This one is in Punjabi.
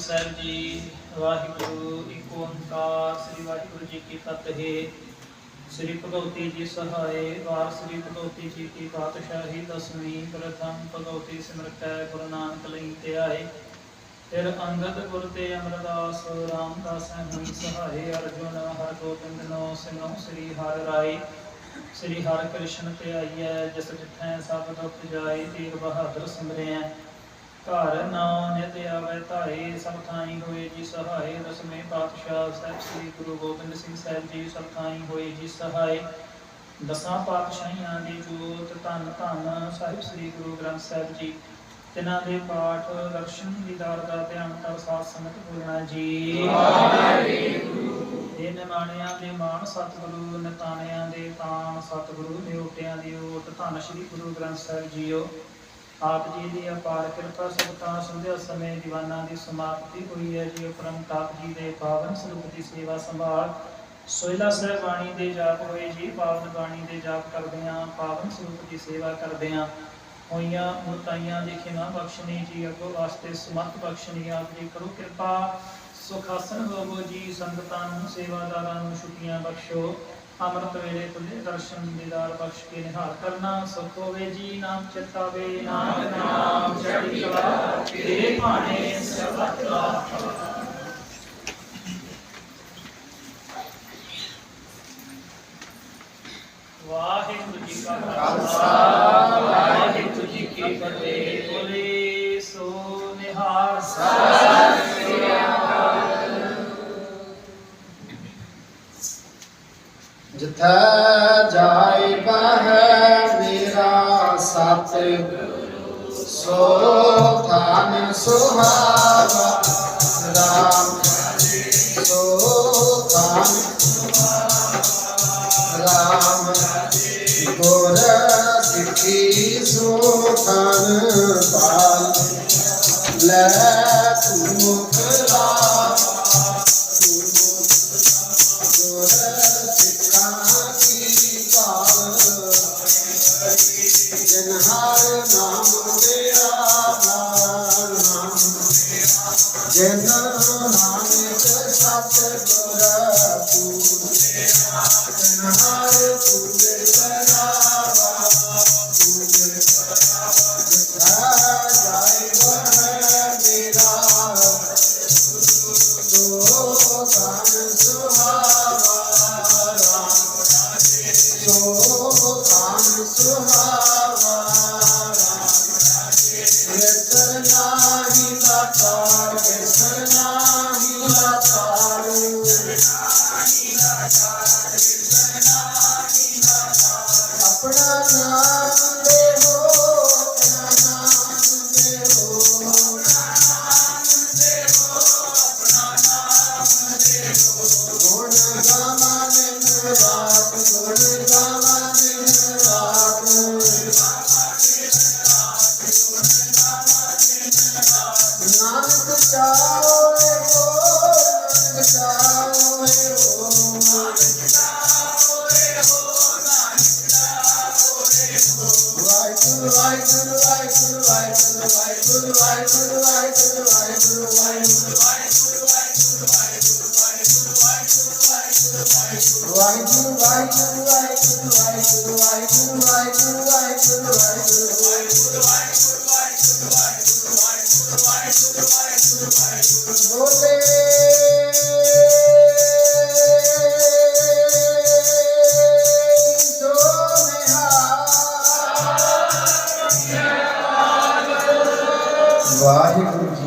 ਸਾਹਿਬ ਜੀ, ਵਾਹਿਗੁਰੂ ਇੱਕ ਓੰਕਾਰ, ਸ੍ਰੀ ਵਾਹਿਗੁਰੂ ਜੀ ਕੀ ਫਤਿਹ। ਸ੍ਰੀ ਭਗਵਤੀ ਜੀ ਸਹਾਏ, ਵਾਰ ਸ੍ਰੀ ਭਗਵਤੀ ਜੀ ਕੀ ਪਾਤਸ਼ਾਹੀ, ਦਸਵੀਂ ਪ੍ਰਥਮ ਭਗਵਤੀ ਸਿਮਰਤੈ ਗੁਰੂ ਨਾਨਕ ਲਈ ਤੇ ਫਿਰ ਅੰਗਦ ਗੁਰ ਤੇ ਅਮਰਦਾਸ, ਰਾਮਦਾਸ ਹਮ ਸਹਾਏ, ਅਰਜੁਨ ਹਰ ਗੋਬਿੰਦ ਨੋ ਸਿਮਰੋ, ਸ੍ਰੀ ਹਰਿ ਰਾਏ। ਸ੍ਰੀ ਹਰਿ ਕ੍ਰਿਸ਼ਨ ਤੇ ਆਈਐ ਜਿਸ ਜਿਠੈ ਸਭ ਦੁਖ ਜਾਏ, ਤੀਰ ਬਹਾਦਰ ਸਿਮਰਿਐ ਘਰ ਨਾਮ ਨਿਤ ਆਵੇ ਧਾਰੇ, ਸਭ ਥਾਈ ਹੋਏ ਜੀ ਸਹਾਏ, ਦਸਵੇਂ ਪਾਤਸ਼ਾਹ ਸਾਹਿਬ ਸ੍ਰੀ ਗੁਰੂ ਗੋਬਿੰਦ ਸਿੰਘ ਸਾਹਿਬ ਜੀ, ਸਭ ਥਾਈ ਹੋਏ ਜੀ ਸਹਾਏ। ਦਸਾਂ ਪਾਤਸ਼ਾਹੀਆਂ ਦੀ ਜੋਤ ਧੰਨ ਧੰਨ ਸਾਹਿਬ ਸ੍ਰੀ ਗੁਰੂ ਗ੍ਰੰਥ ਸਾਹਿਬ ਜੀ। ਤਿਨਾਂ ਦੇ ਪਾਠ ਦਰਸ਼ਨ ਦੀਦਾਰ ਦਾ ਧਿਆਨ ਕਰ ਸਾਧ ਸੰਗਤ ਬੋਲਣਾ ਜੀ। ਇਹ ਨਿਮਾਣਿਆਂ ਦੇ ਮਾਣ ਸਤਿਗੁਰੂ, ਨਿਤਾਣਿਆਂ ਦੇ ਤਾਣ ਸਤਿਗੁਰੂ, ਨਿਉਟਿਆਂ ਦੀ ਓਟ ਧੰਨ ਸ੍ਰੀ ਗੁਰੂ ਗ੍ਰੰਥ ਸਾਹਿਬ ਜੀਓ। ਆਪ ਜੀ ਦੀ ਅਪਾਰ ਕਿਰਪਾ ਸਬਤਾਂ ਸੰਧਿਆ ਸਮੇਂ ਦੀਵਾਨਾਂ ਦੀ ਸਮਾਪਤੀ ਹੋਈ ਹੈ ਜੀ। ਉਪਰਮ ਤਾਪ ਜੀ ਦੇ ਪਾਵਨ ਸਰੂਪ ਦੀ ਸੇਵਾ ਸੰਭਾਲ ਸੋਇਲਾ ਸਾਹਿਬ ਬਾਣੀ ਦੇ ਜਾਪ ਹੋਏ ਜੀ। ਪਾਵਨ ਬਾਣੀ ਦੇ ਜਾਪ ਕਰਦਿਆਂ ਪਾਵਨ ਸਰੂਪ ਦੀ ਸੇਵਾ ਕਰਦਿਆਂ ਹੋਈਆਂ ਮੁਰਤਾਈਆਂ ਦੀ ਖਿਮਾ ਬਖਸ਼ਣੀ ਜੀ। ਅੱਗੋਂ ਵਾਸਤੇ ਸਮਰਥ ਬਖਸ਼ਣੀ ਆਪ ਜੀ ਕਰੋ ਕਿਰਪਾ। ਸੁਖ ਆਸਨ ਹੋਵੋ ਜੀ। ਸੰਗਤਾਂ ਨੂੰ, ਸੇਵਾਦਾਰਾਂ ਨੂੰ ਛੁੱਟੀਆਂ ਬਖਸ਼ੋ। ਅੰਮ੍ਰਿਤ ਵੇਲੇ ਤੁਲੇ ਦਰਸ਼ਨ ਦੀਦਾਰ ਬਖਸ਼ ਕੇ ਨਿਹਾਲ ਕਰਨਾ ਸੁਖ ਹੋਵੇ ਜੀ ਨਾਮ ਚਿਤਾਵੇ, ਨਾਮ ਨਾਮ ਚੜ੍ਹਦੀ ਕਲਾ ਤੇਰੇ ਭਾਣੇ ਸਰਬਤ ਦਾ ਵਾਹਿਗੁਰੂ ਜੀ ਕਾ ਖਾਲਸਾ, ਵਾਹਿਗੁਰੂ ਜੀ ਕੀ ਫਤਿਹ। ਬੋਲੇ ਸੋ ਨਿਹਾਲ। ਜਿਥੈ ਜਾਏ ਬਹਿ ਮੇਰਾ ਸਤ ਸੋ ਥਾਨ ਸੁਹਾਵਾ, ਰਾਮ ਸੋ ਥਾਨ ਰਾਮ ਗੁਰ ਸਿੱਖੀ ਸੋ ਥਾਨ ਪਾਲ। ਲੈ ਤੂੰ ਮੁਖ ਲਾ। ਤੂੰ ਗੁਰ ਨਿਹਾਰ ਨਾਮ ਤੇਰਾ ਨਾਮ ਜਨ ਨਾਨਕ ਸਤ ਗੁਰਾ ਤੂੰ ਨਿਹਾਰ ਤੁਝੇ ਸਰਾਵਾ ਤੁਝੇ ਜਿਤਾ ਜਾਏ ਵਹ ਮੇਰਾ ਤੋ ਸਾਨ ਸੁਹਾਵਾ ਰਾਮ ਰਾਜੇ ਤੋ ਸਾਨ ਸੁਹਾਵਾ Pranam Lord,